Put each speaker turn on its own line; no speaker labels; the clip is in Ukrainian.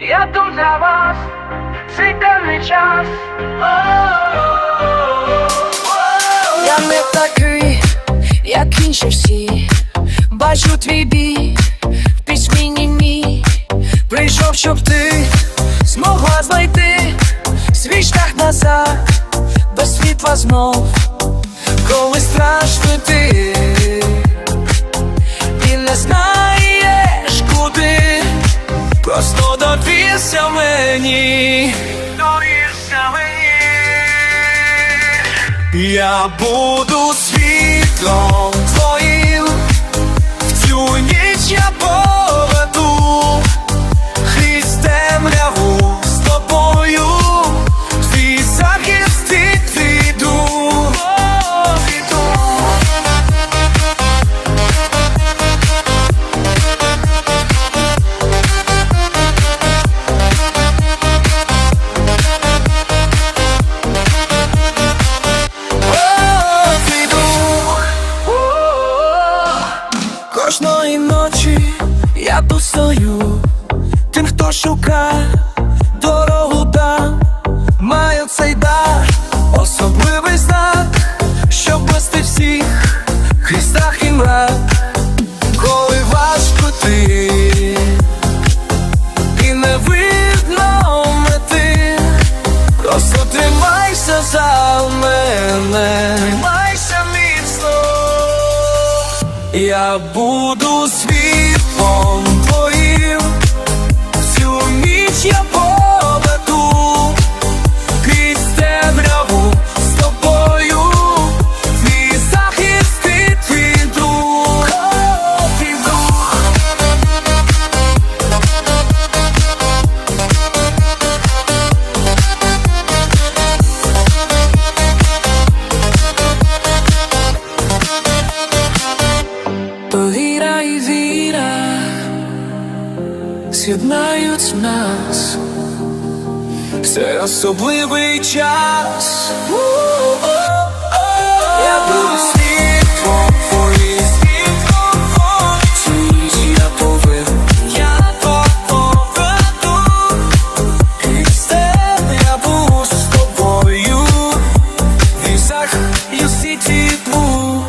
Я тут для вас, цей темний час.
Я не такий, як інші всі. Бачу твій бій в письмі німій. Прийшов, щоб ти змогла знайти свій шлях назад, без світла знов, коли страшно ти довірся мені.
Довірся мені.
Я буду світлом твоїм, в цю ніч я я тим, хто шукає дорогу там, маю цей дар, особливий знак, щоб вести всіх крізь і мрак, коли важко ти не видно мети. Просто тримайся за мене, тримайся міцно. Я буду світлом з'єднають нас, це особливий час. Я буду світлом твої світлом очі Я повинен, я тобою. І всі ті дву